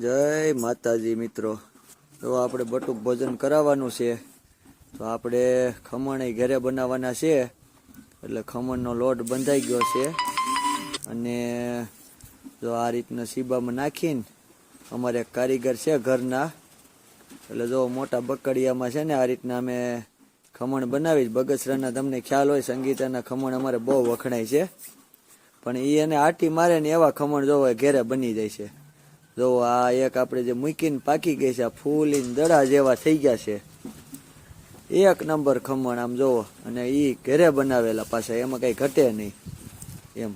જય માતાજી મિત્રો. તો આપણે બટુક ભોજન કરાવવાનું છે. તો આપણે ખમણ એ ઘરે બનાવવાના છે. એટલે ખમણનો લોટ બંધાઈ ગયો છે. અને જો આ રીતના સીબામાં નાખીને અમારે એક કારીગર છે ઘરના. એટલે જો મોટા બકડિયામાં છે ને આ રીતના અમે ખમણ બનાવી બગસરાના તમને ખ્યાલ હોય, સંગીતાના ખમણ અમારે બહુ વખણાય છે. પણ એ એને આટી મારે ને એવા ખમણ જોવો ઘેરે બની જાય છે. જો આ એક આપણે જે મૂકીને પાકી ગઈ છે, આ ફૂલીને દડા જેવા થઈ ગયા છે. એક નંબર ખમણ, આમ જોવો. અને એ ઘરે બનાવેલા પાછા, એમાં કઈ ઘટે નહીં. એમ.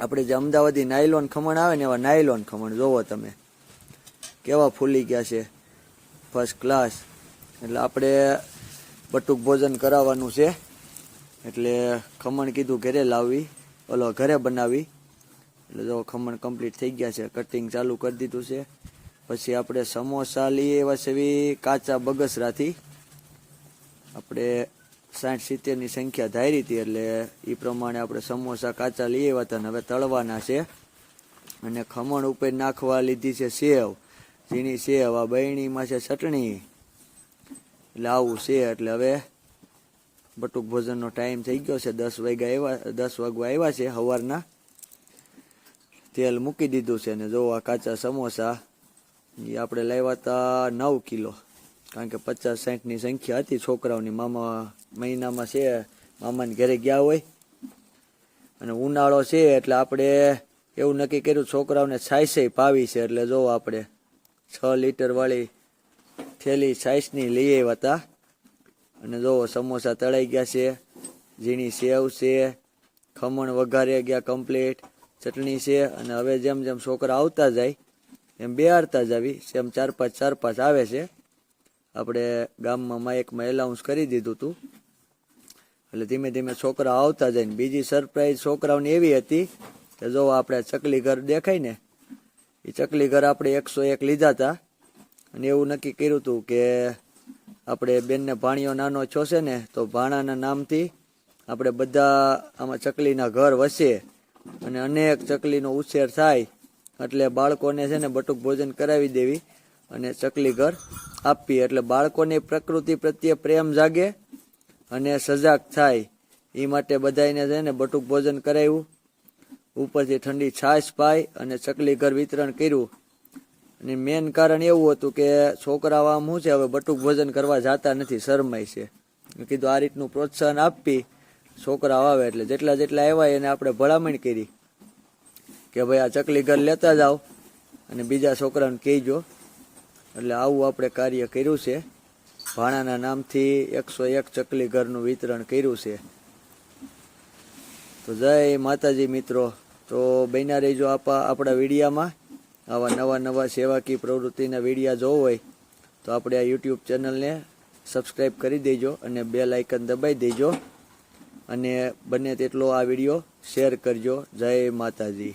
આપણે જે અમદાવાદી નાયલોન ખમણ આવે ને એવા નાયલોન ખમણ, જોવો તમે. કેવા ફૂલી ગયા છે. ફર્સ્ટ ક્લાસ એટલે આપણે બટુક ભોજન કરાવવાનું છે. એટલે ખમણ કીધું ઘરે લાવવી. ઓલો ઘરે બનાવી. એટલે જો ખમણ કમ્પ્લીટ થઈ ગયા છે કટિંગ ચાલુ કરી દીધું છે. પછી આપણે સમોસા લઈએ સેવી કાચા બગસરાથી. આપણે સાઠ સિત્તેરની સંખ્યા ધારી હતી એટલે એ પ્રમાણે આપણે સમોસા કાચા લઈ આવ્યા હતા હવે તળવાના છે. અને ખમણ ઉપર નાખવા લીધી છે સેવ. ઝીણી સેવ, આ બહેણીમાં છે ચટણી. એટલે આવું છે, એટલે હવે બટુક ભોજનનો ટાઈમ થઈ ગયો છે. દસ વાગ્યા આવ્યા દસ વાગવા આવ્યા છે સવારના. તેલ મૂકી દીધું છે ને જો આ કાચા સમોસા. એ આપણે લાવ્યા હતા નવ કિલો. કારણ કે પચાસ સાઠની સંખ્યા હતી. છોકરાઓની મામા મહિનામાં છે. મામાને ઘરે ગયા હોય. અને ઉનાળો છે એટલે આપણે એવું નક્કી કર્યું છોકરાઓને સાઈસે પાવી છે. એટલે જો આપણે છ લીટરવાળી થેલી સાઈસની લઈ આવ્યા હતા અને જો સમોસા તળાઈ ગયા છે. ઝીણી સેવ છે. ખમણ વઘારે ગયા કમ્પ્લીટ ચટણી છે અને હવે જેમ જેમ છોકરા આવતા જાય, એમ બેહારતા જ આવી. સેમ ચાર પાંચ ચાર પાંચ આવે છે. આપણે ગામમાં માઇકમાં એલાઉન્સ કરી દીધું હતું એટલે ધીમે ધીમે છોકરા આવતા જાય ને બીજી સરપ્રાઈઝ છોકરાઓની એવી હતી કે જો આપણે ચકલી ઘર દેખાય ને, એ ચકલી ઘર આપણે એકસો એક લીધા હતા અને એવું નક્કી કર્યું હતું કે આપણે બેનને ભાણિયો નાનો છો ને, તો ભાણાના નામથી આપણે બધા આમાં ચકલીના ઘર વસે અને અનેક ચકલીનો ઉછેર થાય એટલે બાળકોને છે ને બટુક ભોજન કરાવી દેવી અને ચકલી ઘર આપવી. એટલે બાળકોની પ્રકૃતિ પ્રત્યે પ્રેમ જાગે અને સજાગ થાય. એ માટે બધાને છે ને બટુક ભોજન કરાવ્યું. ઉપરથી ઠંડી છાશ પાઈ અને ચકલી ઘર વિતરણ કર્યું. અને મેન કારણ એવું હતું કે છોકરાઓ આમ શું છે, હવે બટુક ભોજન કરવા જતા નથી, શરમાય છે. કીધું આ રીતનું પ્રોત્સાહન આપી છોકરાઓ આવે એટલે જેટલા જેટલા આવ્યા એને આપણે ભલામણ કરી કે ભાઈ આ ચકલી ઘર લેતા જાઓ અને બીજા છોકરાને કહેજો. એટલે આવું આપણે કાર્ય કર્યું છે. ભાણાના નામથી એકસો એક ચકલી ઘરનું વિતરણ કર્યું છે. તો જય માતાજી મિત્રો. તો બન્યા રહીજો આપા આપણા વિડીયામાં. આવા નવા નવા સેવાકી પ્રવૃત્તિના વિડીયા જોવો હોય તો આપણે આ યુટ્યુબ ચેનલને સબસ્ક્રાઈબ કરી દેજો અને બે લાઇકન દબાઈ દેજો. અને બને તેટલો આ વીડિયો શેર કરજો. જય માતાજી.